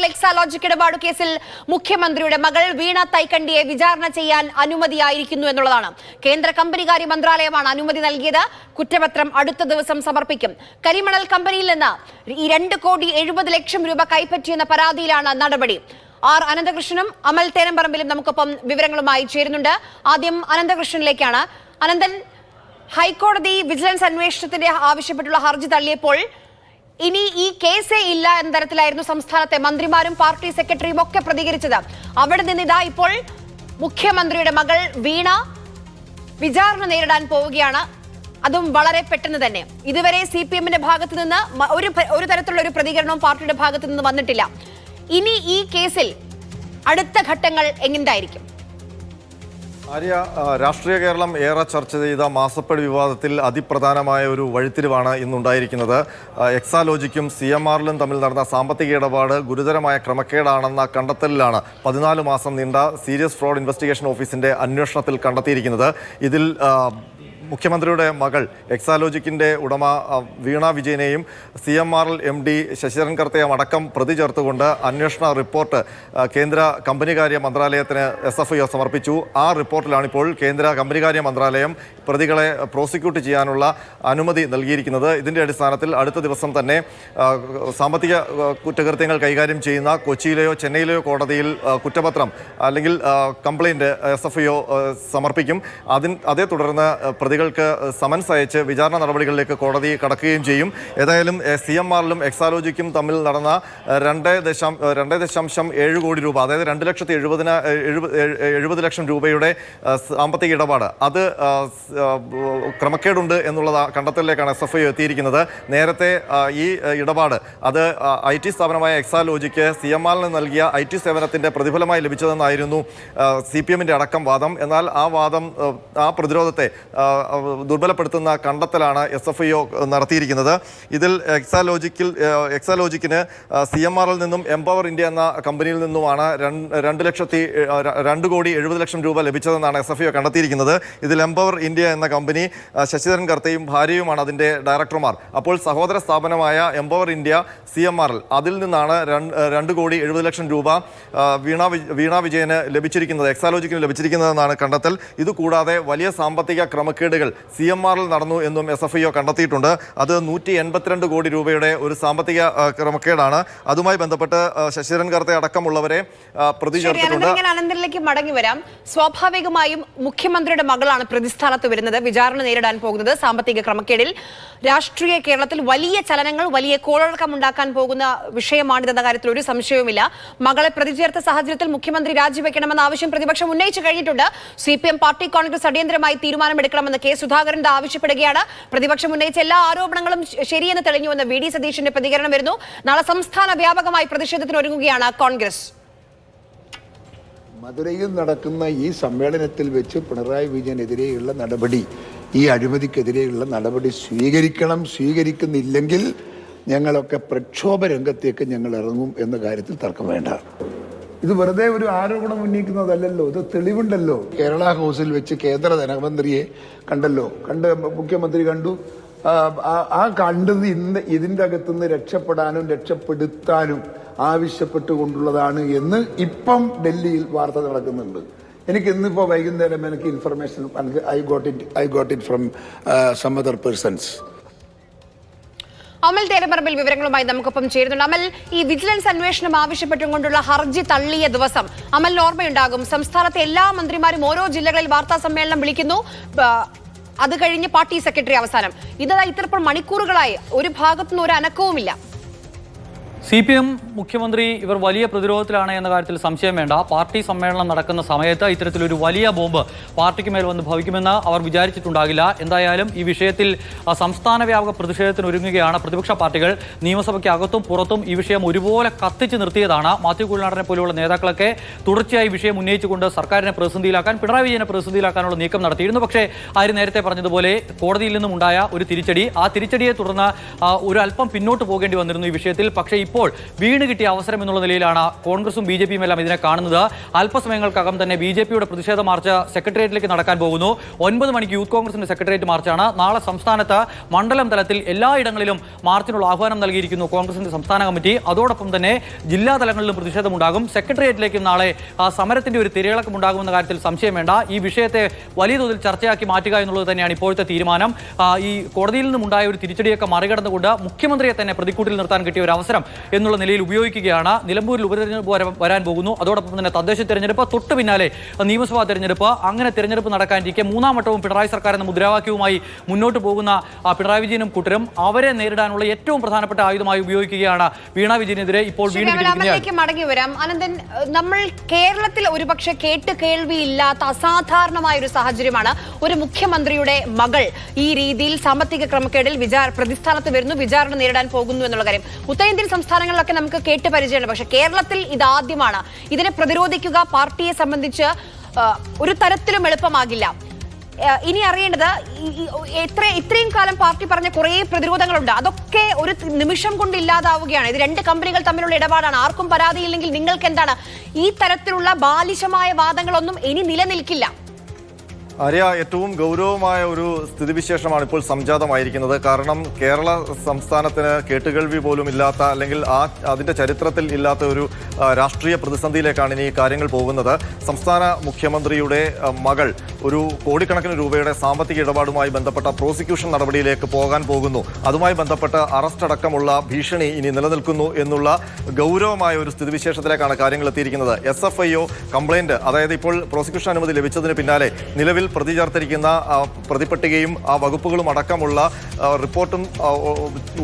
R Exalogic ഇടപാട് കേസിൽ മുഖ്യമന്ത്രിയുടെ മകൾ വീണ തൈക്കണ്ടിയെ വിചാരണ ചെയ്യാൻ അനുമതിയായിരിക്കുന്നു എന്നുള്ളതാണ്. കേന്ദ്ര കമ്പനികാര്യ മന്ത്രാലയമാണ് അനുമതി നൽകിയത്. കുറ്റപത്രം അടുത്ത ദിവസം സമർപ്പിക്കും. കരിമണൽ കമ്പനിയിൽ നിന്ന് ഈ രണ്ട് കോടി എഴുപത് ലക്ഷം രൂപ കൈപ്പറ്റിയെന്ന പരാതിയിലാണ് നടപടി. ആർ അനന്തകൃഷ്ണനും അമൽ തേനമ്പറമ്പിലും നമുക്കൊപ്പം വിവരങ്ങളുമായി ചേരുന്നുണ്ട്. ആദ്യം അനന്തകൃഷ്ണനിലേക്കാണ്. അനന്തൻ ഹൈക്കോടതി വിജിലൻസ് അന്വേഷണത്തിന്റെ ആവശ്യപ്പെട്ടുള്ള ഹർജി തള്ളിയപ്പോൾ ഇനി ഈ കേസേ ഇല്ല എന്ന തരത്തിലായിരുന്നു സംസ്ഥാനത്തെ മന്ത്രിമാരും പാർട്ടി സെക്രട്ടറിയും ഒക്കെ പ്രതികരിച്ചത്. അവിടെ നിന്ന് ഇതാ ഇപ്പോൾ മുഖ്യമന്ത്രിയുടെ മകൾ വീണ വിചാരണ നേരിടാൻ പോവുകയാണ്. അതും വളരെ പെട്ടെന്ന് തന്നെ. ഇതുവരെ സി പി എമ്മിന്റെ ഭാഗത്ത് നിന്ന് ഒരു ഒരു തരത്തിലുള്ള ഒരു പ്രതികരണവും പാർട്ടിയുടെ ഭാഗത്ത് നിന്ന് വന്നിട്ടില്ല. ഇനി ഈ കേസിൽ അടുത്ത ഘട്ടങ്ങൾ എങ്ങനെയായിരിക്കും ആര്യ രാഷ്ട്രീയ കേരളം ഏറെ ചർച്ച ചെയ്ത മാസപ്പടി വിവാദത്തിൽ അതിപ്രധാനമായ ഒരു വഴിത്തിരിവാണ് ഇന്നുണ്ടായിരിക്കുന്നത്. എക്സാലോജിക്കും സി എം ആറിലും തമ്മിൽ നടന്ന സാമ്പത്തിക ഇടപാട് ഗുരുതരമായ ക്രമക്കേടാണെന്ന കണ്ടെത്തലിലാണ് പതിനാല് മാസം നീണ്ട സീരിയസ് ഫ്രോഡ് ഇൻവെസ്റ്റിഗേഷൻ ഓഫീസിന്റെ അന്വേഷണത്തിൽ കണ്ടെത്തിയിരിക്കുന്നത്. ഇതിൽ മുഖ്യമന്ത്രിയുടെ മകൾ എക്സാലോജിക്കിന്റെ ഉടമ Veena വിജയനെയും C M R L M D Sasidharan കർത്തയും അടക്കം പ്രതി ചേർത്തുകൊണ്ട് അന്വേഷണ റിപ്പോർട്ട് കേന്ദ്ര കമ്പനികാര്യ മന്ത്രാലയത്തിന് എസ് എഫ് ഐ സമർപ്പിച്ചു. ആ റിപ്പോർട്ടിലാണിപ്പോൾ കേന്ദ്ര കമ്പനികാര്യ മന്ത്രാലയം പ്രതികളെ പ്രോസിക്യൂട്ട് ചെയ്യാനുള്ള അനുമതി നൽകിയിരിക്കുന്നത്. ഇതിന്റെ അടിസ്ഥാനത്തിൽ അടുത്ത ദിവസം തന്നെ സാമ്പത്തിക കുറ്റകൃത്യങ്ങൾ കൈകാര്യം ചെയ്യുന്ന കൊച്ചിയിലെയോ ചെന്നൈയിലെയോ കോടതിയിൽ കുറ്റപത്രം അല്ലെങ്കിൽ കംപ്ലയിന്റ് എസ് എഫ് ഐ സമർപ്പിക്കും. അതിൻ അതേ തുടർന്ന് ആ, പ്രതികൾക്ക് സമൻസ് അയച്ച് വിചാരണ നടപടികളിലേക്ക് കോടതി കടക്കുകയും ചെയ്യും. ഏതായാലും സി എം ആറിലും എക്സാലോജിക്കും തമ്മിൽ നടന്ന രണ്ട് ദശാം രണ്ട് ദശാംശം ഏഴ് കോടി രൂപ അതായത് രണ്ട് ലക്ഷത്തി എഴുപതിന എഴുപത് ലക്ഷം രൂപയുടെ സാമ്പത്തിക ഇടപാട്. അത് ക്രമക്കേടുണ്ട് എന്നുള്ള കണ്ടെത്തലിലേക്കാണ് എസ് എഫ് ഐ എത്തിയിരിക്കുന്നത്. നേരത്തെ ഈ ഇടപാട് അത് ഐ ടി സ്ഥാപനമായ എക്സാലോജിക്ക് സി എം ആറിന് നൽകിയ ഐ ടി സേവനത്തിന്റെ പ്രതിഫലമായി ലഭിച്ചതെന്നായിരുന്നു സി പി എമ്മിന്റെ അടക്കം വാദം. എന്നാൽ ആ വാദം ആ, പ്രതിരോധത്തെ ദുർബലപ്പെടുത്തുന്ന കണ്ടെത്തലാണ് എസ് എഫ് ഐ നടത്തിയിരിക്കുന്നത്. ഇതിൽ എക്സാലോജിക്കിൽ എക്സാലോജിക്കിന് സി എം ആറിൽ നിന്നും എംപവർ ഇന്ത്യ എന്ന കമ്പനിയിൽ നിന്നുമാണ് രണ്ട് ലക്ഷത്തി രണ്ട് കോടി എഴുപത് ലക്ഷം രൂപ ലഭിച്ചതെന്നാണ് എസ് എഫ് ഐ കണ്ടെത്തിയിരിക്കുന്നത്. ഇതിൽ എംപവർ ഇന്ത്യ എന്ന കമ്പനി ശശിധരൻ കർത്തയും ഭാര്യയുമാണ് അതിന്റെ ഡയറക്ടർമാർ. അപ്പോൾ സഹോദര സ്ഥാപനമായ Empower India C M R L അതിൽ നിന്നാണ് രണ്ട് കോടി എഴുപത് ലക്ഷം രൂപ വീണ വീണ വിജയന് ലഭിച്ചിരിക്കുന്നത് എക്സാലോജിക്കിന് ലഭിച്ചിരിക്കുന്നതെന്നാണ് കണ്ടെത്തൽ. ഇതുകൂടാതെ വലിയ സാമ്പത്തിക ക്രമക്കേടുകൾ സി എം ആറിൽ നടന്നു എന്നും എസ് എഫ് ഐ ഒ കണ്ടെത്തിയിട്ടുണ്ട്. അത് നൂറ്റി എൺപത്തിരണ്ട് കോടി രൂപയുടെ ഒരു സാമ്പത്തിക ക്രമക്കേടാണ്. അതുമായി ബന്ധപ്പെട്ട് ശശിധരൻ കർത്തെ അടക്കമുള്ളവരെ പ്രതി ചേർത്തിട്ടുണ്ട്. അനന്തൻ മടങ്ങി വരാം. സ്വാഭാവികമായും മുഖ്യമന്ത്രിയുടെ മകളാണ് പ്രതിസ്ഥാനത്ത് വരുന്നത്. വിചാരണ നേരിടാൻ പോകുന്നത് സാമ്പത്തിക ക്രമക്കേടിൽ. രാഷ്ട്രീയ കേരളത്തിൽ വലിയ ചലനങ്ങൾ വലിയ കോളടക്കം ഉണ്ടാക്കാൻ പോകുന്ന വിഷയമാണിതെന്ന കാര്യത്തിൽ ഒരു സംശയവുമില്ല. മകളെ പ്രതി ചേർത്ത സാഹചര്യത്തിൽ മുഖ്യമന്ത്രി രാജിവെക്കണമെന്ന ആവശ്യം പ്രതിപക്ഷം ഉന്നയിച്ചു കഴിഞ്ഞിട്ടുണ്ട്. C P M party Congress അടിയന്തരമായി തീരുമാനമെടുക്കണമെന്ന് കെ സുധാകരൻ ആവശ്യപ്പെടുകയാണ്. പ്രതിപക്ഷം ഉന്നയിച്ച എല്ലാ ആരോപണങ്ങളും ശരിയെന്ന് തെളിഞ്ഞുവെന്ന് വി ഡി സതീഷിന്റെ പ്രതികരണം വരുന്നു. നാളെ സംസ്ഥാന വ്യാപകമായി പ്രതിഷേധത്തിന് ഒരുങ്ങുകയാണ് കോൺഗ്രസ്. മധുരയിൽ നടക്കുന്ന ഈ സമ്മേളനത്തിൽ വെച്ച് പിണറായി വിജയനെതിരെയുള്ള നടപടി ഈ അഴിമതിക്കെതിരെയുള്ള നടപടി സ്വീകരിക്കണം സ്വീകരിക്കുന്നില്ലെങ്കിൽ ഞങ്ങളൊക്കെ പ്രക്ഷോഭ രംഗത്തേക്ക് ഞങ്ങൾ ഇറങ്ങും എന്ന കാര്യത്തിൽ തർക്കം വേണ്ട. ഇത് വെറുതെ ഒരു ആരോപണം ഉന്നയിക്കുന്നതല്ലല്ലോ ഇത് തെളിവുണ്ടല്ലോ. കേരള ഹൗസിൽ വെച്ച് കേന്ദ്ര ധനമന്ത്രിയെ കണ്ടല്ലോ. കണ്ട് മുഖ്യമന്ത്രി കണ്ടു. ആ, കണ്ടത് ഇന്ന് ഇതിന്റെ അകത്തുനിന്ന് രക്ഷപ്പെടാനും രക്ഷപ്പെടുത്താനും ആവശ്യപ്പെട്ടുകൊണ്ടുള്ളതാണ് എന്ന് ഇപ്പം ഡൽഹിയിൽ വാർത്ത നടക്കുന്നുണ്ട്. എനിക്ക് ഇന്നിപ്പോ വൈകുന്നേരം എനിക്ക് information I got it I got it from some other persons Amal Therapparambil വിവരങ്ങളുമായി നമുക്കൊപ്പം ചേരുന്നുണ്ട്. അമൽ ഈ വിജിലൻസ് അന്വേഷണം ആവശ്യപ്പെട്ടുകൊണ്ടുള്ള ഹർജി തള്ളിയ ദിവസം അമലിന് ഓർമ്മയുണ്ടാകും. സംസ്ഥാനത്തെ എല്ലാ മന്ത്രിമാരും ഓരോ ജില്ലകളിൽ വാർത്താ സമ്മേളനം വിളിക്കുന്നു. അത് കഴിഞ്ഞ് പാർട്ടി സെക്രട്ടറി അവസാനം. ഇതാ ഇത്രപ്പോൾ മണിക്കൂറുകളായി. ഒരു ഭാഗത്തുനിന്ന് ഒരു അനക്കവുമില്ല. സി പി എം മുഖ്യമന്ത്രി ഇവർ വലിയ പ്രതിരോധത്തിലാണ് എന്ന കാര്യത്തിൽ സംശയം വേണ്ട. പാർട്ടി സമ്മേളനം നടക്കുന്ന സമയത്ത് ഇത്തരത്തിലൊരു വലിയ ബോംബ് പാർട്ടിക്ക് മേൽ വന്ന് ഭവിക്കുമെന്ന് അവർ വിചാരിച്ചിട്ടുണ്ടാകില്ല. എന്തായാലും ഈ വിഷയത്തിൽ സംസ്ഥാന വ്യാപക പ്രതിഷേധത്തിന് ഒരുങ്ങുകയാണ് പ്രതിപക്ഷ പാർട്ടികൾ. നിയമസഭയ്ക്ക് അകത്തും പുറത്തും ഈ വിഷയം ഒരുപോലെ കത്തിച്ച് നിർത്തിയതാണ്. മാത്യു കുഴനാടനെ പോലെയുള്ള നേതാക്കളൊക്കെ തുടർച്ചയായി വിഷയം ഉന്നയിച്ചുകൊണ്ട് സർക്കാരിനെ പ്രതിസന്ധിയിലാക്കാൻ പിണറായി വിജയനെ പ്രതിസന്ധിയിലാക്കാനുള്ള നീക്കം നടത്തിയിരുന്നു. പക്ഷേ ആര് നേരത്തെ പറഞ്ഞതുപോലെ കോടതിയിൽ നിന്നും ഉണ്ടായ ഒരു തിരിച്ചടി. ആ തിരിച്ചടിയെ തുടർന്ന് ഒരു അല്പം പിന്നോട്ട് പോകേണ്ടി വന്നിരുന്നു ഈ വിഷയത്തിൽ. പക്ഷേ ഇപ്പോൾ വീണ് കിട്ടിയ അവസരം എന്നുള്ള നിലയിലാണ് കോൺഗ്രസും ബി ജെ പിയും എല്ലാം ഇതിനെ കാണുന്നത്. അല്പസമയങ്ങൾക്കകം തന്നെ ബി ജെ പിയുടെ പ്രതിഷേധ മാർച്ച് സെക്രട്ടേറിയറ്റിലേക്ക് നടക്കാൻ പോകുന്നു. ഒൻപത് മണിക്ക് യൂത്ത് കോൺഗ്രസിന്റെ സെക്രട്ടേറിയറ്റ് മാർച്ചാണ്. നാളെ സംസ്ഥാനത്ത് മണ്ഡലം തലത്തിൽ എല്ലായിടങ്ങളിലും മാർച്ചിനുള്ള ആഹ്വാനം നൽകിയിരിക്കുന്നു കോൺഗ്രസിന്റെ സംസ്ഥാന കമ്മിറ്റി. അതോടൊപ്പം തന്നെ ജില്ലാ തലങ്ങളിലും പ്രതിഷേധമുണ്ടാകും. സെക്രട്ടേറിയറ്റിലേക്കും നാളെ സമരത്തിന്റെ ഒരു തിരയിളക്കം ഉണ്ടാകുമെന്ന കാര്യത്തിൽ സംശയം വേണ്ട. ഈ വിഷയത്തെ വലിയ തോതിൽ ചർച്ചയാക്കി മാറ്റുക എന്നുള്ളത് തന്നെയാണ് ഇപ്പോഴത്തെ തീരുമാനം. ഈ കോടതിയിൽ നിന്നുണ്ടായ ഒരു തിരിച്ചടിയൊക്കെ മറികടന്നുകൊണ്ട് മുഖ്യമന്ത്രിയെ തന്നെ പ്രതിക്കൂട്ടിൽ നിർത്താൻ കിട്ടിയ ഒരു അവസരം എന്നുള്ള നിലയിൽ ഉപയോഗിക്കുകയാണ്. നിലമ്പൂരിൽ ഉപതെരഞ്ഞെടുപ്പ് വരാൻ പോകുന്നു. അതോടൊപ്പം തന്നെ തദ്ദേശ തെരഞ്ഞെടുപ്പ് തൊട്ട് പിന്നാലെ നിയമസഭാ തെരഞ്ഞെടുപ്പ്. അങ്ങനെ തെരഞ്ഞെടുപ്പ് നടക്കാനിരിക്കെ മൂന്നാം വട്ടവും പിണറായി സർക്കാർ എന്ന മുദ്രാവാക്യവുമായി മുന്നോട്ട് പോകുന്ന പിണറായി വിജയനും കൂട്ടരും അവരെ നേരിടാനുള്ള ഏറ്റവും പ്രധാനപ്പെട്ട ആയുധമായി ഉപയോഗിക്കുകയാണ് വീണ വിജയനെതിരെ ഇപ്പോൾ മടങ്ങി വരാം. അനന്തൻ നമ്മൾ കേരളത്തിൽ ഒരുപക്ഷെ കേട്ട് കേൾവിയില്ലാത്ത അസാധാരണമായ ഒരു സാഹചര്യമാണ് ഒരു മുഖ്യമന്ത്രിയുടെ മകൾ ഈ രീതിയിൽ സാമ്പത്തിക ക്രമക്കേടിൽ വിചാര പ്രതിസ്ഥാനത്ത് വരുന്നു വിചാരണ നേരിടാൻ പോകുന്നു എന്നുള്ള കാര്യം. ഉത്തരേന്ത്യൻ സംസ്ഥാനങ്ങളിലൊക്കെ നമുക്ക് കേട്ട് പരിചയമുണ്ട്. പക്ഷെ കേരളത്തിൽ ഇതാദ്യമാണ്. ഇതിനെ പ്രതിരോധിക്കുക പാർട്ടിയെ സംബന്ധിച്ച് ഒരു തരത്തിലും എളുപ്പമാകില്ല. ഇനി അറിയേണ്ടത് എത്ര ഇത്രയും കാലം പാർട്ടി പറഞ്ഞ കുറേ പ്രതിരോധങ്ങളുണ്ട്. അതൊക്കെ ഒരു നിമിഷം കൊണ്ട് ഇല്ലാതാവുകയാണ്. ഇത് രണ്ട് കമ്പനികൾ തമ്മിലുള്ള ഇടപാടാണ്. ആർക്കും പരാതിയില്ലെങ്കിൽ നിങ്ങൾക്ക് എന്താണ് ഈ തരത്തിലുള്ള ബാലിശമായ വാദങ്ങളൊന്നും ഇനി നിലനിൽക്കില്ല. ആര്യ ഏറ്റവും ഗൗരവമായ ഒരു സ്ഥിതിവിശേഷമാണ് ഇപ്പോൾ സംജാതമായിരിക്കുന്നത്. കാരണം കേരള സംസ്ഥാനത്തിന് കേട്ടുകേൾവി പോലും ഇല്ലാത്ത അല്ലെങ്കിൽ ആ അതിന്റെ ചരിത്രത്തിൽ ഇല്ലാത്ത ഒരു രാഷ്ട്രീയ പ്രതിസന്ധിയിലേക്കാണ് ഇനി കാര്യങ്ങൾ പോകുന്നത്. സംസ്ഥാന മുഖ്യമന്ത്രിയുടെ മകൾ ഒരു കോടിക്കണക്കിന് രൂപയുടെ സാമ്പത്തിക ഇടപാടുമായി ബന്ധപ്പെട്ട പ്രോസിക്യൂഷൻ നടപടിയിലേക്ക് പോകാൻ പോകുന്നു. അതുമായി ബന്ധപ്പെട്ട് അറസ്റ്റ് അടക്കമുള്ള ഭീഷണി ഇനി നിലനിൽക്കുന്നു എന്നുള്ള ഗൗരവമായ ഒരു സ്ഥിതിവിശേഷത്തിലേക്കാണ് കാര്യങ്ങൾ എത്തിയിരിക്കുന്നത്. S F I O complaint അതായത് ഇപ്പോൾ പ്രോസിക്യൂഷൻ അനുമതി ലഭിച്ചതിന് പിന്നാലെ നിലവിൽ പ്രതി ചേർത്തിരിക്കുന്ന ആ, പ്രതിപട്ടികയും ആ വകുപ്പുകളും അടക്കമുള്ള റിപ്പോർട്ടും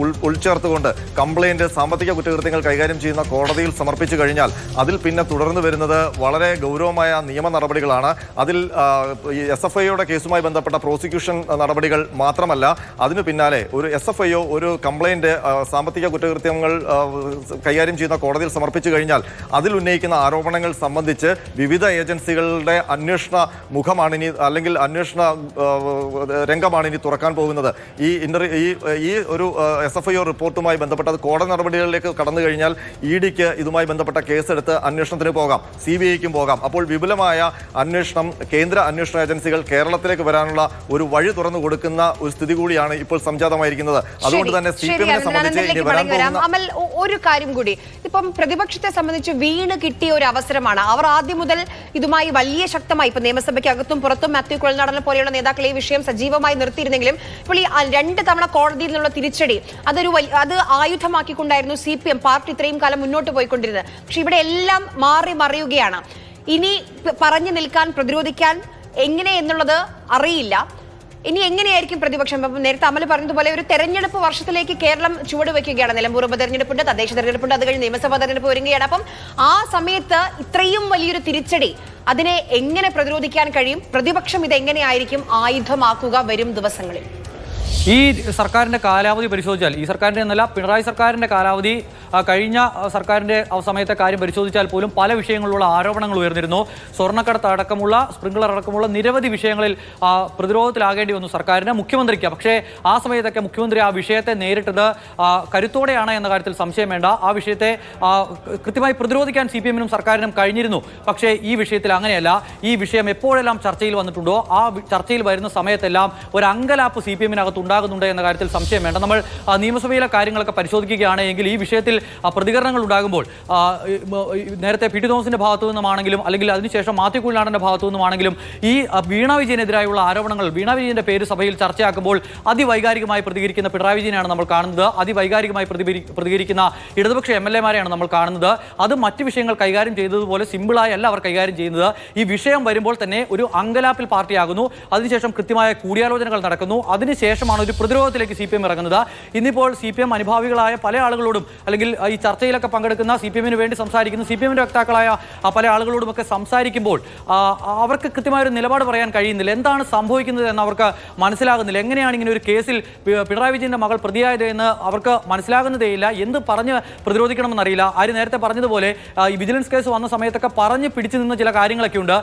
ഉൾ- ഉൾച്ചേർത്തുകൊണ്ട് കംപ്ലൈന്റ് സാമ്പത്തിക കുറ്റകൃത്യങ്ങൾ കൈകാര്യം ചെയ്യുന്ന കോടതിയിൽ സമർപ്പിച്ചു കഴിഞ്ഞാൽ അതിൽ പിന്നെ തുടർന്ന് വരുന്നത് വളരെ ഗൗരവമായ നിയമ നടപടികളാണ്. അതിൽ എസ് എഫ് ഐയുടെ കേസുമായി ബന്ധപ്പെട്ട പ്രോസിക്യൂഷൻ നടപടികൾ മാത്രമല്ല അതിനു പിന്നാലെ ഒരു എസ് എഫ് ഐയോ ഒരു കംപ്ലൈന്റ് സാമ്പത്തിക കുറ്റകൃത്യങ്ങൾ കൈകാര്യം ചെയ്യുന്ന കോടതിയിൽ സമർപ്പിച്ചു കഴിഞ്ഞാൽ അതിൽ ഉന്നയിക്കുന്ന ആരോപണങ്ങൾ സംബന്ധിച്ച് വിവിധ ഏജൻസികളുടെ അന്വേഷണ മുഖമാണ് ഇനി അല്ലെങ്കിൽ അന്വേഷണ രംഗമാണ് ഇനി തുറക്കാൻ പോകുന്നത്. ഈ ഇന്റർ ഈ ഈ ഒരു എസ് എഫ് ഐ റിപ്പോർട്ടുമായി ബന്ധപ്പെട്ട കോടതി നടപടികളിലേക്ക് കടന്നു കഴിഞ്ഞാൽ ഇ ഡിക്ക് ഇതുമായി ബന്ധപ്പെട്ട കേസെടുത്ത് അന്വേഷണത്തിന് പോകാം സി ബി ഐക്കും പോകാം. അപ്പോൾ വിപുലമായ അന്വേഷണം കേന്ദ്ര അന്വേഷണ ഏജൻസികൾ കേരളത്തിലേക്ക് വരാനുള്ള ഒരു വഴി തുറന്നു കൊടുക്കുന്ന ഒരു സ്ഥിതി കൂടിയാണ് ഇപ്പോൾ സംജാതമായിരിക്കുന്നത്. അതുകൊണ്ട് തന്നെ സി പി എമ്മിനെ സംബന്ധിച്ച് അമൽ ഒരു കാര്യം കൂടി. ഇപ്പം പ്രതിപക്ഷത്തെ സംബന്ധിച്ച് വീണ് കിട്ടിയ ഒരു അവസരമാണ്. അവർ ആദ്യം മുതൽ ഇതുമായി വലിയ ശക്തമായി ഇപ്പൊ നിയമസഭയ്ക്കകത്തും പുറത്തും മാത്യു കുഴൽനാടനെ പോലെയുള്ള നേതാക്കൾ ഈ വിഷയം സജീവമായി നിർത്തിയിരുന്നെങ്കിലും ഇപ്പോൾ ഈ രണ്ട് തവണ കോടതിയിൽ നിന്നുള്ള തിരിച്ചടി അതൊരു അത് ആയുധമാക്കിക്കൊണ്ടായിരുന്നു സി പി എം പാർട്ടി ഇത്രയും കാലം മുന്നോട്ട് പോയിക്കൊണ്ടിരുന്നത്. പക്ഷെ ഇവിടെ എല്ലാം മാറി മറിയുകയാണ്. ഇനി പറഞ്ഞു നിൽക്കാൻ പ്രതിരോധിക്കാൻ എങ്ങനെ എന്നുള്ളത് അറിയില്ല. ഇനി എങ്ങനെയായിരിക്കും പ്രതിപക്ഷം? അപ്പം നേരത്തെ അമൽ പറഞ്ഞതുപോലെ ഒരു തെരഞ്ഞെടുപ്പ് വർഷത്തിലേക്ക് കേരളം ചുവട് വയ്ക്കുകയാണ് നിലമ്പൂർ ഉപതെരഞ്ഞെടുപ്പുണ്ട് തദ്ദേശ തെരഞ്ഞെടുപ്പുണ്ട്. അത് കഴിഞ്ഞ് നിയമസഭാ തെരഞ്ഞെടുപ്പ് ഒരുങ്ങുകയാണ്. അപ്പം ആ സമയത്ത് ഇത്രയും വലിയൊരു തിരിച്ചടി അതിനെ എങ്ങനെ പ്രതിരോധിക്കാൻ കഴിയും? പ്രതിപക്ഷം ഇത് എങ്ങനെയായിരിക്കും ആയുധമാക്കുക വരും ദിവസങ്ങളിൽ? ഈ സർക്കാരിന്റെ കാലാവധി പരിശോധിച്ചാൽ ഈ സർക്കാരിന്റെ എന്നല്ല പിണറായി സർക്കാരിന്റെ കാലാവധി കഴിഞ്ഞ സർക്കാരിന്റെ സമയത്തെ കാര്യം പരിശോധിച്ചാൽ പോലും പല വിഷയങ്ങളിലുള്ള ആരോപണങ്ങൾ ഉയർന്നിരുന്നു. സ്വർണക്കടത്ത് അടക്കമുള്ള സ്പ്രിംഗ്ലർ അടക്കമുള്ള നിരവധി വിഷയങ്ങളിൽ പ്രതിരോധത്തിലാകേണ്ടി വന്നു സർക്കാരിന് മുഖ്യമന്ത്രിക്ക്. പക്ഷേ ആ സമയത്തൊക്കെ മുഖ്യമന്ത്രി ആ വിഷയത്തെ നേരിട്ടത് കരുത്തോടെയാണ് എന്ന കാര്യത്തിൽ സംശയം വേണ്ട. ആ വിഷയത്തെ കൃത്യമായി പ്രതിരോധിക്കാൻ സി സർക്കാരിനും കഴിഞ്ഞിരുന്നു. പക്ഷേ ഈ വിഷയത്തിൽ അങ്ങനെയല്ല. ഈ വിഷയം എപ്പോഴെല്ലാം ചർച്ചയിൽ വന്നിട്ടുണ്ടോ ആ ചർച്ചയിൽ വരുന്ന സമയത്തെല്ലാം ഒരു അങ്കലാപ്പ് സി പി എമ്മിനകത്ത് ഉണ്ടാകുന്നുണ്ട് എന്ന കാര്യത്തിൽ സംശയം വേണ്ട. നമ്മൾ നിയമസഭയിലെ കാര്യങ്ങളൊക്കെ പരിശോധിക്കുകയാണ് എങ്കിൽ ഈ വിഷയത്തിൽ പ്രതികരണങ്ങൾ ഉണ്ടാകുമ്പോൾ നേരത്തെ പി ടി തോമസിന്റെ ഭാഗത്തു നിന്നുമാണെങ്കിലും അല്ലെങ്കിൽ അതിനുശേഷം മാത്യു കുഴിനാടന്റെ ഭാഗത്തു നിന്നുമാണെങ്കിലും ഈ വീണ വിജയനെതിരായുള്ള ആരോപണങ്ങൾ വീണ വിജയന്റെ പേര് സഭയിൽ ചർച്ചയാക്കുമ്പോൾ അതിവൈകാരികമായി പ്രതികരിക്കുന്ന പിണറായി വിജയനാണ് നമ്മൾ കാണുന്നത്. അതിവൈകാരികമായി പ്രതികരിക്കുന്ന ഇടതുപക്ഷ എം എൽ എമാരെയാണ് നമ്മൾ കാണുന്നത്. അത് മറ്റ് വിഷയങ്ങൾ കൈകാര്യം ചെയ്തതുപോലെ സിമ്പിളായി അല്ല അവർ കൈകാര്യം ചെയ്യുന്നത്. ഈ വിഷയം വരുമ്പോൾ തന്നെ ഒരു അങ്കലാപ്പിൽ പാർട്ടിയാകുന്നു. അതിനുശേഷം കൃത്യമായ കൂടിയാലോചനകൾ നടക്കുന്നു. അതിനുശേഷമാണ് ഒരു പ്രതിരോധത്തിലേക്ക് സി പി എം ഇറങ്ങുന്നത്. ഇന്നിപ്പോൾ സി പി എം അനുഭാവികളായ പല ആളുകളോടും അല്ലെങ്കിൽ ഈ ചർച്ചയിലൊക്കെ പങ്കെടുക്കുന്ന സി പി എമ്മിന് വേണ്ടി സംസാരിക്കുന്ന സി പി എമ്മിന്റെ വക്താക്കളായ പല ആളുകളോടുമൊക്കെ സംസാരിക്കുമ്പോൾ അവർക്ക് കൃത്യമായ ഒരു നിലപാട് പറയാൻ കഴിയുന്നില്ല. എന്താണ് സംഭവിക്കുന്നത് എന്ന് അവർക്ക് മനസ്സിലാകുന്നില്ല. എങ്ങനെയാണ് ഇങ്ങനെ ഒരു കേസിൽ പിണറായി വിജയന്റെ മകൾ പ്രതിയായത് എന്ന് അവർക്ക് മനസ്സിലാകുന്നതേയില്ല എന്ത് പറഞ്ഞ് പ്രതിരോധിക്കണമെന്നറിയില്ല ആര് നേരത്തെ പറഞ്ഞതുപോലെ ഈ വിജിലൻസ് കേസ് വന്ന സമയത്തൊക്കെ പറഞ്ഞ് പിടിച്ചു നിന്ന ചില കാര്യങ്ങളൊക്കെ ഉണ്ട്.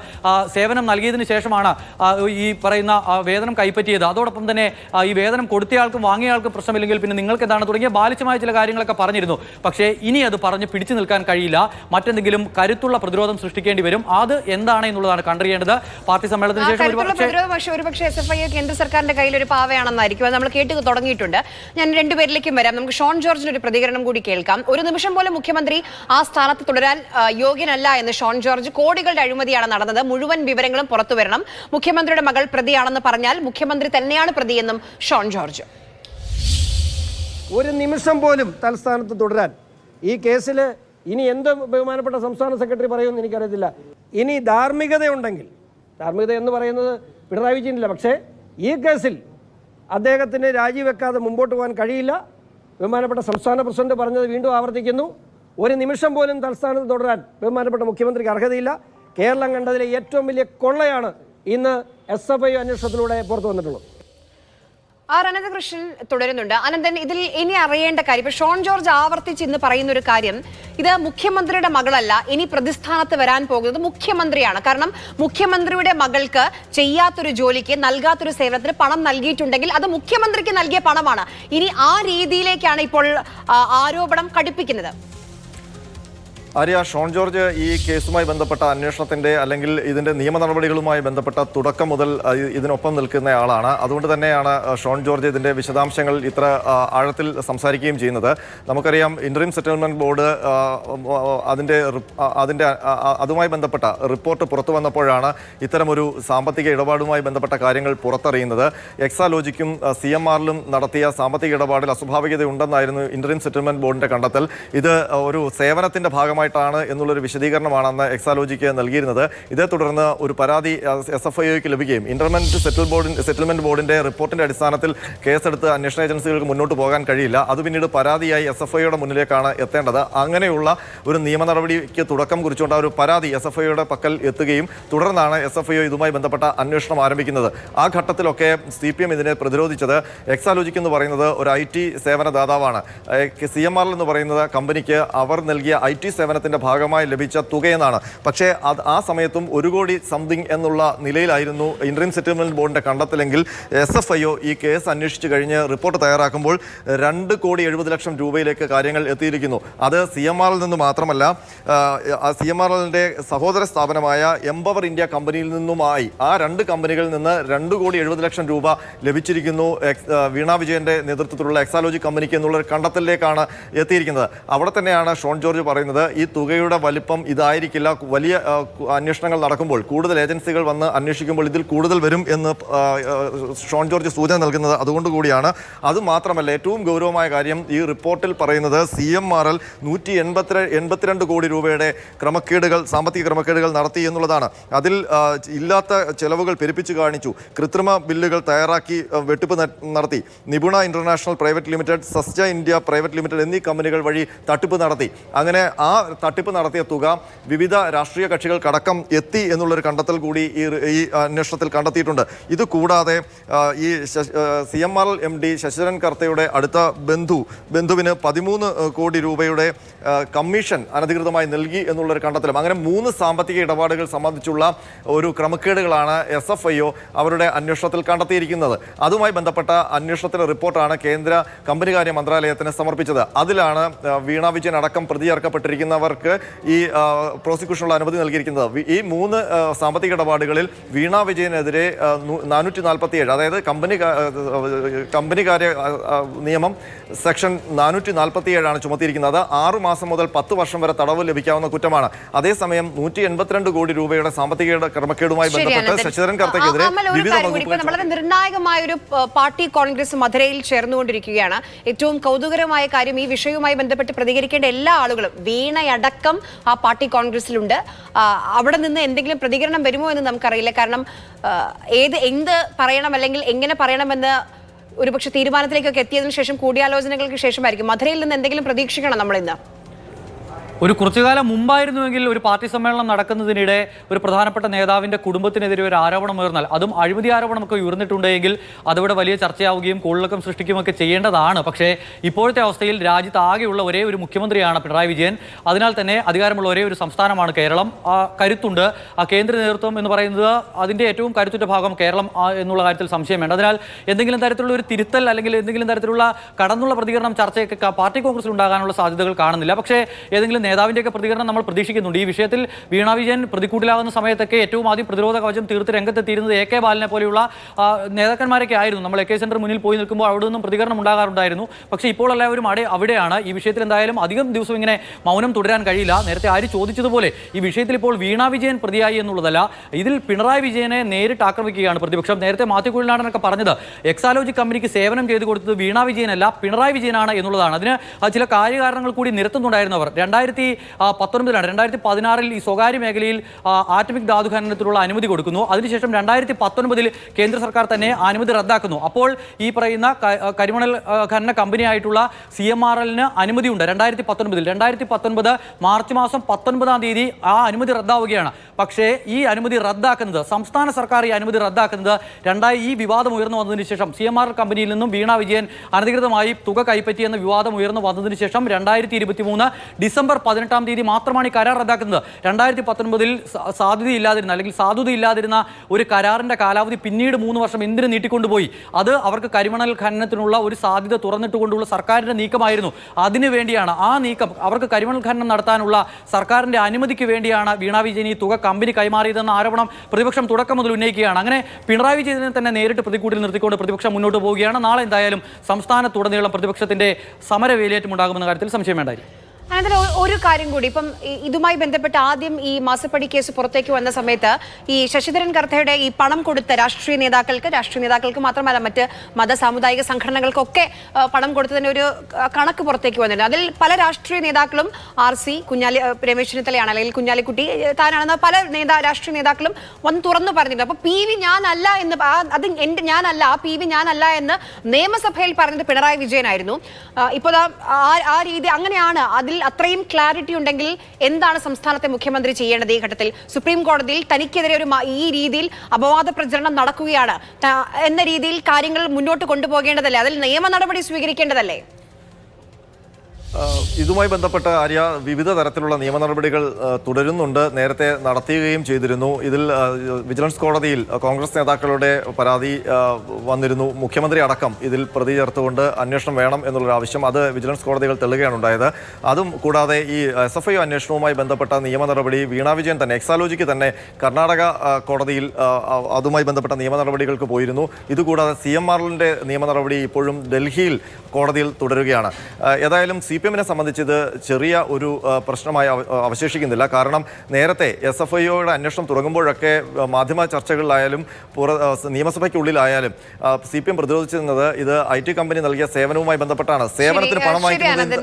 സേവനം നൽകിയതിന് ശേഷമാണ് ഈ പറയുന്ന വേതനം കൈപ്പറ്റിയത്. അതോടൊപ്പം തന്നെ ഈ വേതനം കൊടുത്തയാൾക്കും വാങ്ങിയയാൾക്കും പ്രശ്നമില്ലെങ്കിൽ പിന്നെ നിങ്ങൾക്ക് എന്താണ് തുടങ്ങിയ ബാലിശമായ ചില കാര്യങ്ങളൊക്കെ പറഞ്ഞിരുന്നു. പക്ഷേ ഇനി അത് പറഞ്ഞ് പിടിച്ചു നിൽക്കാൻ കഴിയില്ല. മറ്റെന്തെങ്കിലും കരുത്തുള്ള പ്രതിരോധം സൃഷ്ടിക്കേണ്ടി വരും. അത് എന്താണ് എന്നുള്ളതാണ് കണ്ടറിയേണ്ടത്. പാർട്ടി സമ്മേളനത്തിന് ശേഷം ഒരുപക്ഷെ എസ് എഫ് ഐ കേന്ദ്ര സർക്കാരിന്റെ കയ്യിൽ ഒരു പാവയാണെന്നായിരിക്കും. അത് നമ്മൾ കേട്ട് തുടങ്ങിയിട്ടുണ്ട്. ഞാൻ രണ്ടുപേരിലേക്കും വരാം. നമുക്ക് ഷോൺ ജോർജിന് ഒരു പ്രതികരണം കൂടി കേൾക്കാം. ഒരു നിമിഷം പോലും മുഖ്യമന്ത്രി ആ സ്ഥാനത്ത് തുടരാൻ യോഗ്യനല്ല എന്ന് ഷോൺ ജോർജ് കോടികളുടെ അഴിമതിയാണ് നടന്നത്. മുഴുവൻ വിവരങ്ങളും പുറത്തുവരണം മുഖ്യമന്ത്രിയുടെ മകൾ പ്രതിയാണെന്ന് പറഞ്ഞാൽ മുഖ്യമന്ത്രി തന്നെയാണ് പ്രതിയെന്നും ഷോൺ ജോർജ്. ഒരു നിമിഷം പോലും തലസ്ഥാനത്ത് തുടരാൻ. ഈ കേസിൽ ഇനി എന്ത് ബഹുമാനപ്പെട്ട സംസ്ഥാന സെക്രട്ടറി പറയുമെന്ന് എനിക്കറിയത്തില്ല. ഇനി ധാർമ്മികതയുണ്ടെങ്കിൽ ധാർമ്മികത എന്ന് പറയുന്നത് പിണറായി വിജയനില്ല പക്ഷേ ഈ കേസിൽ അദ്ദേഹത്തിന് രാജിവെക്കാതെ മുമ്പോട്ട് പോകാൻ കഴിയില്ല. ബഹുമാനപ്പെട്ട സംസ്ഥാന പ്രസിഡന്റ് പറഞ്ഞത് വീണ്ടും ആവർത്തിക്കുന്നു. ഒരു നിമിഷം പോലും തലസ്ഥാനത്ത് തുടരാൻ ബഹുമാനപ്പെട്ട മുഖ്യമന്ത്രിക്ക് അർഹതയില്ല. കേരളം കണ്ടതിലെ ഏറ്റവും വലിയ കൊള്ളയാണ് ഇന്ന് എസ് എഫ് ഐ അന്വേഷണത്തിലൂടെ പുറത്തു വന്നിട്ടുള്ളത്. ആർ അനന്തകൃഷ്ണൻ തുടരുന്നുണ്ട്. അനന്തൻ ഇതിൽ ഇനി അറിയേണ്ട കാര്യം ഇപ്പൊ ഷോൺ ജോർജ് ആവർത്തിച്ച് ഇന്ന് പറയുന്ന ഒരു കാര്യം ഇത് മുഖ്യമന്ത്രിയുടെ മകളല്ല ഇനി പ്രതിസ്ഥാനത്ത് വരാൻ പോകുന്നത് മുഖ്യമന്ത്രിയാണ്. കാരണം മുഖ്യമന്ത്രിയുടെ മകൾക്ക് ചെയ്യാത്തൊരു ജോലിക്ക് നൽകാത്തൊരു സേവനത്തിന് പണം നൽകിയിട്ടുണ്ടെങ്കിൽ അത് മുഖ്യമന്ത്രിക്ക് നൽകിയ പണമാണ്. ഇനി ആ രീതിയിലേക്കാണ് ഇപ്പോൾ ആരോപണം കടുപ്പിക്കുന്നത്. ആര്യ ഷോൺ ജോർജ് ഈ കേസുമായി ബന്ധപ്പെട്ട അന്വേഷണത്തിന്റെ അല്ലെങ്കിൽ ഇതിന്റെ നിയമ നടപടികളുമായി ബന്ധപ്പെട്ട തുടക്കം മുതൽ ഇതിനൊപ്പം നിൽക്കുന്ന ആളാണ്. അതുകൊണ്ട് തന്നെയാണ് ഷോൺ ജോർജ് ഇതിന്റെ വിശദാംശങ്ങൾ ഇത്ര ആഴത്തിൽ സംസാരിക്കുകയും ചെയ്യുന്നത്. നമുക്കറിയാം ഇന്ററിം സെറ്റിൽമെന്റ് ബോർഡ് അതിന്റെ അതിന്റെ അതുമായി ബന്ധപ്പെട്ട റിപ്പോർട്ട് പുറത്തു വന്നപ്പോഴാണ് ഇത്തരമൊരു സാമ്പത്തിക ഇടപാടുമായി ബന്ധപ്പെട്ട കാര്യങ്ങൾ പുറത്തറിയുന്നത്. എക്സാലോജിക്കും സി എം ആറിലും നടത്തിയ സാമ്പത്തിക ഇടപാടിൽ അസ്വാഭാവികത ഉണ്ടെന്നായിരുന്നു ഇന്ററിം സെറ്റിൽമെന്റ് ബോർഡിന്റെ കണ്ടെത്തൽ. ഇത് ഒരു സേവനത്തിന്റെ ഭാഗമായിട്ടാണ് എന്നുള്ളൊരു വിശദീകരണമാണ് അന്ന് എക്സാലോജിക്ക് നൽകിയിരുന്നത്. ഇതേ തുടർന്ന് ഒരു പരാതി എസ് എഫ് ഐക്ക് ലഭിക്കുകയും ഇന്റർമെന്റ് സെറ്റിൽ ബോർഡ് സെറ്റിൽമെന്റ് ബോർഡിന്റെ റിപ്പോർട്ടിന്റെ അടിസ്ഥാനത്തിൽ കേസെടുത്ത് അന്വേഷണ ഏജൻസികൾക്ക് മുന്നോട്ട് പോകാൻ കഴിയില്ല. അത് പിന്നീട് പരാതിയായി എസ് എഫ് ഐയുടെ മുന്നിലേക്കാണ് എത്തേണ്ടത്. അങ്ങനെയുള്ള ഒരു നിയമ നടപടിക്ക് തുടക്കം കുറിച്ചുകൊണ്ട് ഒരു പരാതി എസ് എഫ് ഐയുടെ പക്കൽ എത്തുകയും തുടർന്നാണ് എസ് എഫ് ഐ ഇതുമായി ബന്ധപ്പെട്ട അന്വേഷണം ആരംഭിക്കുന്നത്. ആ ഘട്ടത്തിലൊക്കെ സി പി എം ഇതിനെ പ്രതിരോധിച്ചത് എക്സാലോജിക് എന്ന് പറയുന്നത് ഒരു ഐ ടി സേവന ദാതാവാണ്. സി എം ആർ എന്ന് പറയുന്നത് കമ്പനിക്ക് അവർ നൽകിയ ഐ ടി സേവനത്തിന്റെ ഭാഗമായി ലഭിച്ച തുകയെന്നാണ്. പക്ഷേ അത് ആ സമയത്തും ഒരു കോടി സംതിങ് എന്നുള്ള നിലയിലായിരുന്നു ഇൻട്രീം സെറ്റിൽമെന്റ് ബോർഡിന്റെ കണ്ടെത്തലെങ്കിൽ എസ് എഫ് ഐ ഈ കേസ് അന്വേഷിച്ച് കഴിഞ്ഞ് റിപ്പോർട്ട് തയ്യാറാക്കുമ്പോൾ രണ്ട് കോടി എഴുപത് ലക്ഷം രൂപയിലേക്ക് കാര്യങ്ങൾ എത്തിയിരിക്കുന്നു. അത് സി എം ആറിൽ നിന്ന് മാത്രമല്ല സി എം ആറിന്റെ സഹോദര സ്ഥാപനമായ എംപവർ ഇന്ത്യ കമ്പനിയിൽ നിന്നുമായി ആ രണ്ട് കമ്പനികളിൽ നിന്ന് രണ്ട് കോടി എഴുപത് ലക്ഷം രൂപ ലഭിച്ചിരിക്കുന്നു. വീണ വിജയന്റെ നേതൃത്വത്തിലുള്ള എക്സാലോജി കമ്പനിക്ക് എന്നുള്ളൊരു കണ്ടെത്തലിലേക്കാണ് എത്തിയിരിക്കുന്നത്. അവിടെ തന്നെയാണ് ഷോൺ ജോർജ് പറയുന്നത് ഈ തുകയുടെ വലിപ്പം ഇതായിരിക്കില്ല. വലിയ അന്വേഷണങ്ങൾ നടക്കുമ്പോൾ കൂടുതൽ ഏജൻസികൾ വന്ന് അന്വേഷിക്കുമ്പോൾ ഇതിൽ കൂടുതൽ വരും എന്ന് ഷോൺ ജോർജ് സൂചന നൽകുന്നത് അതുകൊണ്ട് കൂടിയാണ്. അത് മാത്രമല്ല ഏറ്റവും ഗൗരവമായ കാര്യം ഈ റിപ്പോർട്ടിൽ പറയുന്നത് സി എം ആർ എൽ നൂറ്റി എൺപത്തി എൺപത്തിരണ്ട് കോടി രൂപയുടെ ക്രമക്കേടുകൾ സാമ്പത്തിക ക്രമക്കേടുകൾ നടത്തി എന്നുള്ളതാണ്. അതിൽ ഇല്ലാത്ത ചെലവുകൾ പെരുപ്പിച്ചു കാണിച്ചു. കൃത്രിമ ബില്ലുകൾ തയ്യാറാക്കി വെട്ടിപ്പ് നടത്തി. നിപുണ ഇന്റർനാഷണൽ പ്രൈവറ്റ് ലിമിറ്റഡ് സസ്ജ ഇന്ത്യ പ്രൈവറ്റ് ലിമിറ്റഡ് എന്നീ കമ്പനികൾ വഴി തട്ടിപ്പ് നടത്തി. അങ്ങനെ ആ തട്ടിപ്പ് നടത്തിയ തുക വിവിധ രാഷ്ട്രീയ കക്ഷികൾക്കടക്കം എത്തി എന്നുള്ളൊരു കണ്ടെത്തൽ കൂടി ഈ ഈ അന്വേഷണത്തിൽ കണ്ടെത്തിയിട്ടുണ്ട്. ഇത് കൂടാതെ ഈ C M R M D Sasidharan കർത്തയുടെ അടുത്ത ബന്ധു ബന്ധുവിന് പതിമൂന്ന് കോടി രൂപയുടെ കമ്മീഷൻ അനധികൃതമായി നൽകി എന്നുള്ളൊരു കണ്ടെത്തലും. അങ്ങനെ മൂന്ന് സാമ്പത്തിക ഇടപാടുകൾ സംബന്ധിച്ചുള്ള ഒരു ക്രമക്കേടുകളാണ് എസ് എഫ് ഐ ഒ അവരുടെ അന്വേഷണത്തിൽ കണ്ടെത്തിയിരിക്കുന്നത്. അതുമായി ബന്ധപ്പെട്ട അന്വേഷണത്തിന്റെ റിപ്പോർട്ടാണ് കേന്ദ്ര കമ്പനികാര്യ മന്ത്രാലയത്തിന് സമർപ്പിച്ചത്. അതിലാണ് വീണ വിജയൻ അടക്കം പ്രതി ചേർക്കപ്പെട്ടിരിക്കുന്നവർക്ക് ഈ പ്രോസിക്യൂഷനുള്ള അനുമതി നൽകിയിരിക്കുന്നത്. ഈ മൂന്ന് സാമ്പത്തിക ഇടപാടുകളിൽ വീണ വിജയനെതിരെ നാനൂറ്റി നാൽപ്പത്തി ഏഴ് അതായത് കമ്പനി കമ്പനി കാര്യ നിയമം സെക്ഷൻ നാനൂറ്റി നാൽപ്പത്തി ഏഴാണ് ചുമത്തിയിരിക്കുന്നത്. ആറു മാസം മുതൽ പത്ത് വർഷം വരെ തടവ് ലഭിക്കാവുന്ന കുറ്റമാണ്. അതേസമയം നൂറ്റി എൺപത്തിരണ്ട് കോടി രൂപയുടെ സാമ്പത്തിക ക്രമക്കേടുമായി ബന്ധപ്പെട്ട്. ശശിധരൻ കർത്തക്കെതിരെ വിവിധ വളരെ നിർണായകമായ ഒരു പാർട്ടി കോൺഗ്രസ് മധുരയിൽ ചേർന്നുകൊണ്ടിരിക്കുകയാണ്. ഏറ്റവും കൗതുകരമായ കാര്യം ഈ വിഷയവുമായി ബന്ധപ്പെട്ട് പ്രതികരിക്കേണ്ട എല്ലാ ആളുകളും വീണയടക്കം ആ പാർട്ടി കോൺഗ്രസിലുണ്ട്. അവിടെ നിന്ന് എന്തെങ്കിലും പ്രതികരണം വരുമോ എന്ന് നമുക്കറിയില്ല. കാരണം ഏത് എന്ത് പറയണം അല്ലെങ്കിൽ എങ്ങനെ പറയണമെന്ന് ഒരുപക്ഷെ തീരുമാനത്തിലേക്കൊക്കെ എത്തിയതിനു ശേഷം കൂടിയാലോചനകൾക്ക് ശേഷമായിരിക്കും. മധുരയിൽ നിന്ന് എന്തെങ്കിലും പ്രതീക്ഷിക്കണം നമ്മൾ ഇന്ന് ഒരു കുറച്ചുകാലം മുമ്പായിരുന്നുവെങ്കിൽ ഒരു പാർട്ടി സമ്മേളനം നടക്കുന്നതിനിടെ ഒരു പ്രധാനപ്പെട്ട നേതാവിന്റെ കുടുംബത്തിനെതിരെ ഒരു ആരോപണം ഉയർന്നാൽ അതും അഴിമതി ആരോപണമൊക്കെ ഉയർന്നിട്ടുണ്ടെങ്കിൽ അതവിടെ വലിയ ചർച്ചയാവുകയും കോളിളക്കം സൃഷ്ടിക്കുകയൊക്കെ ചെയ്യേണ്ടതാണ്. പക്ഷേ ഇപ്പോഴത്തെ അവസ്ഥയിൽ രാജ്യത്ത് ആകെയുള്ള ഒരേ ഒരു മുഖ്യമന്ത്രിയാണ് പിണറായി വിജയൻ. അതിനാൽ തന്നെ അധികാരമുള്ള ഒരേ ഒരു സംസ്ഥാനമാണ് കേരളം. കരുത്തുണ്ട്. ആ കേന്ദ്ര നേതൃത്വം എന്ന് പറയുന്നത് അതിന്റെ ഏറ്റവും കരുത്തുറ്റ ഭാഗം കേരളം എന്നുള്ള കാര്യത്തിൽ സംശയം വേണ്ട. അതിനാൽ എന്തെങ്കിലും തരത്തിലുള്ള ഒരു തിരുത്തൽ അല്ലെങ്കിൽ എന്തെങ്കിലും തരത്തിലുള്ള കടന്നുള്ള പ്രതികരണം ചർച്ചയൊക്കെ പാർട്ടി കോൺഗ്രസിൽ ഉണ്ടാകാനുള്ള സാധ്യതകൾ കാണുന്നില്ല. പക്ഷേ ഏതെങ്കിലും നേതാവിന്റെയൊക്കെ പ്രതികരണം നമ്മൾ പ്രതീക്ഷിക്കുന്നുണ്ട്. ഈ വിഷയത്തിൽ വീണ വിജയൻ പ്രതികൂട്ടിലാകുന്ന സമയത്തൊക്കെ ഏറ്റവും ആദ്യം പ്രതിരോധ കവചം തീർത്ത് രംഗത്തെത്തിയിരുന്നത് എ കെ ബാലനെ പോലെയുള്ള നേതാക്കന്മാരൊക്കെ ആയിരുന്നു. നമ്മൾ എ കെ സെന്റർ മുന്നിൽ പോയി നിൽക്കുമ്പോൾ അവിടെ നിന്നും പ്രതികരണം ഉണ്ടാകാറുണ്ടായിരുന്നു. പക്ഷേ ഇപ്പോൾ എല്ലാവരും അവിടെ അവിടെയാണ് ഈ വിഷയത്തിൽ എന്തായാലും അധികം ദിവസം ഇങ്ങനെ മൗനം തുടരാൻ കഴിയില്ല. നേരത്തെ ആര് ചോദിച്ചതുപോലെ ഈ വിഷയത്തിൽ ഇപ്പോൾ വീണ വിജയൻ പ്രതിയായി എന്നുള്ളതല്ല ഇതിൽ പിണറായി വിജയനെ നേരിട്ട് ആക്രമിക്കുകയാണ് പ്രതിപക്ഷം. നേരത്തെ മാത്യു കുഴിനാടനൊക്കെ പറഞ്ഞത് എക്സാലോജി കമ്പനിക്ക് സേവനം ചെയ്തു കൊടുത്തത് വീണ വിജയനല്ല പിണറായി വിജയനാണ് എന്നുള്ളതാണ്. അതിന് ചില കാര്യകാരണങ്ങൾ കൂടി നിരത്തുന്നുണ്ടായിരുന്നു അവർ. രണ്ടായിരത്തി പത്തൊൻപതിലാണ്. രണ്ടായിരത്തി പതിനാറിൽ ഈ സ്വകാര്യ മേഖലയിൽ ആറ്റമിക് ധാതു ഖനനത്തിനുള്ള അനുമതി കൊടുക്കുന്നു. അതിനുശേഷം രണ്ടായിരത്തി പത്തൊൻപതിൽ കേന്ദ്ര സർക്കാർ തന്നെ അനുമതി റദ്ദാക്കുന്നു. അപ്പോൾ ഈ പറയുന്ന കരിമണൽ ഖനന കമ്പനിയായിട്ടുള്ള സി എം ആർ എല്ലിന് അനുമതിയുണ്ട്. രണ്ടായിരത്തി പത്തൊൻപതിൽ. രണ്ടായിരത്തി പത്തൊൻപത് മാർച്ച് മാസം പത്തൊൻപതാം തീയതി ആ അനുമതി റദ്ദാവുകയാണ്. പക്ഷേ ഈ അനുമതി റദ്ദാക്കുന്നത് സംസ്ഥാന സർക്കാർ ഈ അനുമതി റദ്ദാക്കുന്നത് രണ്ടായി ഈ വിവാദം ഉയർന്നു വന്നതിന് ശേഷം സി എം ആർ കമ്പനിയിൽ നിന്നും വീണ വിജയൻ അനധികൃതമായി തുക കൈപ്പറ്റിയെന്ന വിവാദം ഉയർന്നു വന്നതിന് ശേഷം രണ്ടായിരത്തി ഇരുപത്തി മൂന്ന് ഡിസംബർ പതിനെട്ടാം തീയതി മാത്രമാണ് ഈ കരാർ റദ്ദാക്കുന്നത്. രണ്ടായിരത്തി പത്തൊൻപതിൽ സാധ്യതയില്ലാതിരുന്ന അല്ലെങ്കിൽ സാധുതയില്ലാതിരുന്ന ഒരു കരാറിന്റെ കാലാവധി പിന്നീട് മൂന്ന് വർഷം എന്തിനു നീട്ടിക്കൊണ്ടുപോയി? അത് അവർക്ക് കരിമണൽ ഖനനത്തിനുള്ള ഒരു സാധ്യത തുറന്നിട്ടുകൊണ്ടുള്ള സർക്കാരിന്റെ നീക്കമായിരുന്നു. അതിനു വേണ്ടിയാണ് ആ നീക്കം അവർക്ക് കരിമണൽ ഖനനം നടത്താനുള്ള സർക്കാരിന്റെ അനുമതിക്ക് വേണ്ടിയാണ് വീണ വിജയൻ ഈ തുക കമ്പനി കൈമാറിയതെന്ന ആരോപണം പ്രതിപക്ഷം തുടക്കം മുതൽ ഉന്നയിക്കുകയാണ്. അങ്ങനെ പിണറായി വിജയനെ തന്നെ നേരിട്ട് പ്രതിക്കൂട്ടിൽ നിർത്തിക്കൊണ്ട് പ്രതിപക്ഷം മുന്നോട്ട് പോവുകയാണ്. നാളെ എന്തായാലും സംസ്ഥാനത്തുടനീളം പ്രതിപക്ഷത്തിന്റെ സമരവേലിയേറ്റമുണ്ടാകുമെന്ന കാര്യത്തിൽ സംശയം വേണ്ടായിരിക്കും. അനന്തരം ഒരു കാര്യം കൂടി. ഇപ്പം ഇതുമായി ബന്ധപ്പെട്ട് ആദ്യം ഈ മാസപ്പടി കേസ് പുറത്തേക്ക് വന്ന സമയത്ത് ഈ ശശിധരൻ കർത്തയുടെ ഈ പണം കൊടുത്ത രാഷ്ട്രീയ നേതാക്കൾക്ക് രാഷ്ട്രീയ നേതാക്കൾക്ക് മാത്രമല്ല മറ്റ് മത സാമുദായിക സംഘടനകൾക്കൊക്കെ പണം കൊടുത്തതിന്റെ ഒരു കണക്ക് പുറത്തേക്ക് വന്നിട്ടുണ്ട്. അതിൽ പല രാഷ്ട്രീയ നേതാക്കളും ആർ സി കുഞ്ഞാലി രമേശ് ചെന്നിത്തലയാണ് അല്ലെങ്കിൽ കുഞ്ഞാലിക്കുട്ടി താനാണെന്ന് പല നേതാ രാഷ്ട്രീയ നേതാക്കളും വന്ന് തുറന്നു പറഞ്ഞിട്ടുണ്ട്. അപ്പൊ പി വി ഞാനല്ല എന്ന് അത് എന്റെ ഞാനല്ല ആ പി വി ഞാനല്ല എന്ന് നിയമസഭയിൽ പറഞ്ഞത് പിണറായി വിജയനായിരുന്നു. ഇപ്പോൾ ആ രീതി അങ്ങനെയാണ്. അതിൽ അത്രയും ക്ലാരിറ്റി ഉണ്ടെങ്കിൽ എന്താണ് സംസ്ഥാനത്തെ മുഖ്യമന്ത്രി ചെയ്യേണ്ടത് ഈ ഘട്ടത്തിൽ? സുപ്രീം കോടതിയിൽ തനിക്കെതിരെ ഒരു ഈ രീതിയിൽ അപവാദ പ്രചരണം നടക്കുകയാണ്. എന്ന രീതിയിൽ കാര്യങ്ങൾ മുന്നോട്ട് കൊണ്ടുപോകേണ്ടതല്ലേ? അതിൽ നിയമ നടപടി സ്വീകരിക്കേണ്ടതല്ലേ? ഇതുമായി ബന്ധപ്പെട്ട് ആര്യ വിവിധ തരത്തിലുള്ള നിയമ നടപടികൾ തുടരുന്നുണ്ട്. നേരത്തെ നടത്തുകയും ചെയ്തിരുന്നു. ഇതിൽ വിജിലൻസ് കോടതിയിൽ കോൺഗ്രസ് നേതാക്കളുടെ പരാതി വന്നിരുന്നു. മുഖ്യമന്ത്രി അടക്കം ഇതിൽ പ്രതി ചേർത്തുകൊണ്ട് അന്വേഷണം വേണം എന്നുള്ളൊരു ആവശ്യം അത് വിജിലൻസ് കോടതികൾ തെളിയുകയാണ് ഉണ്ടായത്. അതും കൂടാതെ ഈ എസ് എഫ് ഐ അന്വേഷണവുമായി ബന്ധപ്പെട്ട നിയമ നടപടി വീണ വിജയൻ തന്നെ എക്സാലോജിക്ക് തന്നെ കർണാടക കോടതിയിൽ അതുമായി ബന്ധപ്പെട്ട നിയമ നടപടികൾക്ക് പോയിരുന്നു. ഇതുകൂടാതെ സി എം ആറിന്റെ നിയമ നടപടി ഇപ്പോഴും ഡൽഹിയിൽ കോടതിയിൽ തുടരുകയാണ്. ഏതായാലും സി പി എമ്മിനെ സംബന്ധിച്ച് ഇത് ചെറിയ ഒരു പ്രശ്നമായി അവശേഷിക്കുന്നില്ല. കാരണം നേരത്തെ എസ് എഫ് ഐഒയുടെ അന്വേഷണം തുടങ്ങുമ്പോഴൊക്കെ മാധ്യമ ചർച്ചകളിലായാലും പുറ നിയമസഭയ്ക്കുള്ളിലായാലും സി പി എം പ്രതിരോധിച്ചിരുന്നത് ഇത് ഐ ടി കമ്പനി നൽകിയ സേവനവുമായി ബന്ധപ്പെട്ടാണ്. സേവനത്തിന് പണം വാങ്ങിക്കുന്നത്